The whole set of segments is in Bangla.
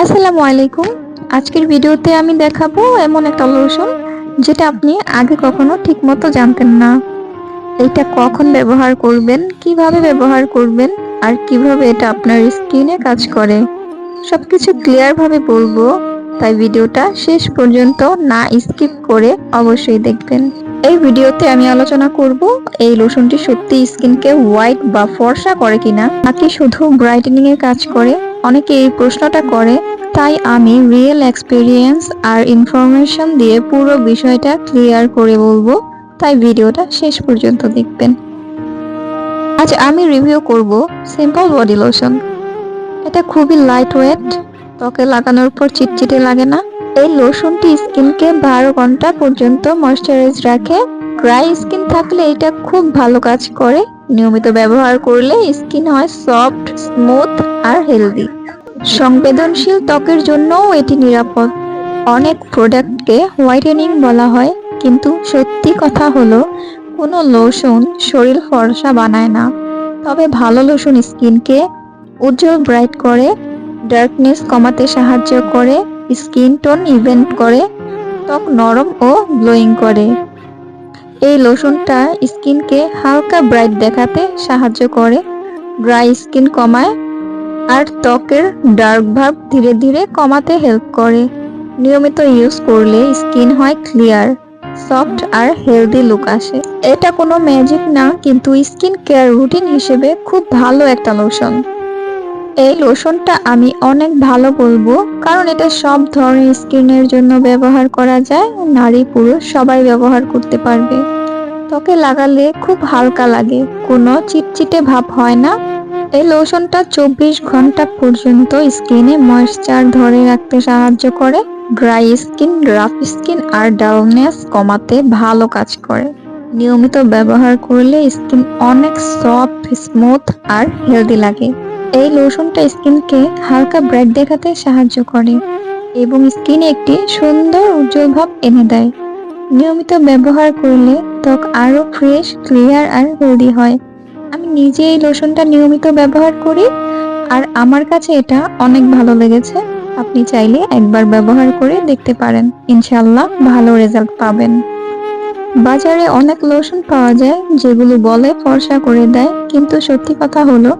আসসালামু আলাইকুম। আজকের ভিডিওতে আমি দেখাবো এমন একটা লোশন যেটা আপনি আগে কখনো ঠিকমতো জানতেন না। এটা কখন ব্যবহার করবেন, কীভাবে ব্যবহার করবেন, আর কীভাবে এটা আপনার স্কিনে কাজ করে। সবকিছু ক্লিয়ার ভাবে বলব, তাই ভিডিওটা শেষ পর্যন্ত না স্কিপ করে অবশ্যই দেখবেন। এই ভিডিওতে আমি আলোচনা করব এই লোশনটি সত্যি স্কিনকে হোয়াইট বা ফর্সা করে কিনা, নাকি শুধু ব্রাইটেনিং এর কাজ করে? অনেকে এই প্রশ্নটা করে, তাই আমি রিয়েল এক্সপিরিয়েন্স আর ইনফরমেশন দিয়ে পুরো বিষয়টা ক্লিয়ার করে বলব, তাই ভিডিওটা শেষ পর্যন্ত দেখবেন। আজ আমি রিভিউ করব সিম্পল বডি লোশন এটা খুবই লাইট ওয়েট ত্বকে লাগানোর পর চিটচিটে লাগে না এই লোশনটি স্কিনকে বারো ঘণ্টা পর্যন্ত ময়শ্চারাইজ রাখে। ড্রাই স্কিন থাকলে এটা খুব ভালো কাজ করে। নিয়মিত ব্যবহার করলে স্কিন হয় সফট, স্মুথ আর হেলদি। সংবেদনশীল ত্বকের জন্যও এটি নিরাপদ। অনেক প্রোডাক্টকে হোয়াইটেনিং বলা হয়, কিন্তু সত্যি কথা হলো, কোনো লোশন শরীর ফর্সা বানায় না। তবে ভালো লোশন স্কিনকে উজ্জ্বল ব্রাইট করে, ডার্কনেস কমাতে সাহায্য করে স্কিন টোন ইভেন্ট করে, ত্বক নরম ও গ্লোয়িং করে। এই লোশনটা স্কিনকে হালকা ব্রাইট দেখাতে সাহায্য করে ড্রাই স্কিন কমায়, আর ত্বকের ডার্ক ভাব ধীরে ধীরে কমাতে হেল্প করে। নিয়মিত ইউজ করলে স্কিন হয় ক্লিয়ার সফট আর হেলদি লুক আসে। এটা কোনো ম্যাজিক না, কিন্তু স্কিন কেয়ার রুটিন হিসেবে খুব ভালো একটা লোশন এই লোশনটা আমি অনেক ভালো বলব, কারণ এটা সব ধরনের স্কিনের জন্য ব্যবহার করা যায়, নারী, পুরুষ সবাই ব্যবহার করতে পারবে। ত্বকে লাগালে খুব হালকা লাগে, কোনো চিটচিটে ভাব হয় না। এই লোশনটা চব্বিশ ঘণ্টা পর্যন্ত স্কিনে ময়েশ্চার ধরে রাখতে সাহায্য করে ড্রাই স্কিন রাফ স্কিন আর ডালনেস কমাতে ভালো কাজ করে। নিয়মিত ব্যবহার করলে স্কিন অনেক সফট স্মুথ আর হেলদি লাগে। এই লোশনটা স্কিনকে হালকা ব্রাইট দেখাতে সাহায্য করে এবং স্কিনে একটি সুন্দর উজ্জ্বল ভাব এনে দেয়। নিয়মিত ব্যবহার করলে ত্বক আরও ফ্রেশ, ক্লিয়ার আর হেলদি হয়। আমি নিজে এই লোশনটা নিয়মিত ব্যবহার করি আর আমার কাছে এটা অনেক ভালো লেগেছে। আপনি চাইলে একবার ব্যবহার করে দেখতে পারেন। ইনশাল্লাহ ভালো রেজাল্ট পাবেন। বাজারে অনেক লোশন পাওয়া যায় যেগুলো বলে ফর্সা করে দেয়, কিন্তু সত্যি কথা হলো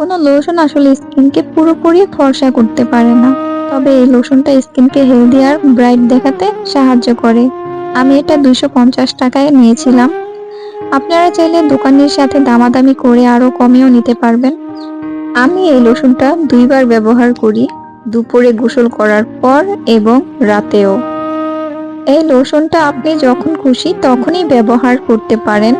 কোনো লোশন আসলে স্কিনকে পুরোপুরি ফর্সা করতে পারে না। তবে এই লোশনটা স্কিনকে হেলদি আর ব্রাইট দেখাতে সাহায্য করে। আমি এটা দুশো পঞ্চাশ টাকায় নিয়েছিলাম। আপনারা চাইলে দোকানের সাথে দামাদামি করে আরও কমেও নিতে পারবেন। আমি এই লোশনটা দুইবার ব্যবহার করি, দুপুরে গোসল করার পর এবং রাতেও। এই লোশনটা আপনি যখন খুশি তখনই ব্যবহার করতে পারেন।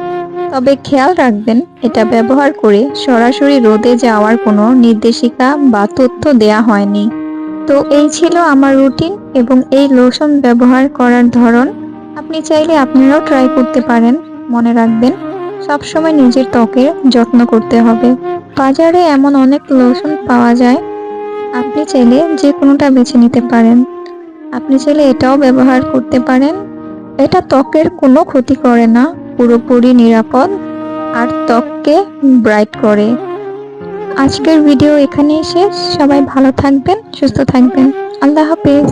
তবে খেয়াল রাখবেন, এটা ব্যবহার করে সরাসরি রোদে যাওয়ার কোনো নির্দেশিকা বা তথ্য দেয়া হয়নি। তো এই ছিল আমার রুটিন এবং এই লোশন ব্যবহার করার ধরন। আপনি চাইলে আপনারাও ট্রাই করতে পারেন, মনে রাখবেন। সবসময় নিজের ত্বকের যত্ন করতে হবে। বাজারে এমন অনেক লোশন পাওয়া যায়, আপনি চাইলে যে কোনোটা বেছে নিতে পারেন। আপনি চাইলে এটাও ব্যবহার করতে পারেন। এটা ত্বকের কোনো ক্ষতি করে না। পুরোপুরি নিরাপদ আর ত্বককে ব্রাইট করে। আজকের ভিডিও এখানেই শেষ। সবাই ভালো থাকবেন, সুস্থ থাকবেন। আল্লাহ হাফেজ।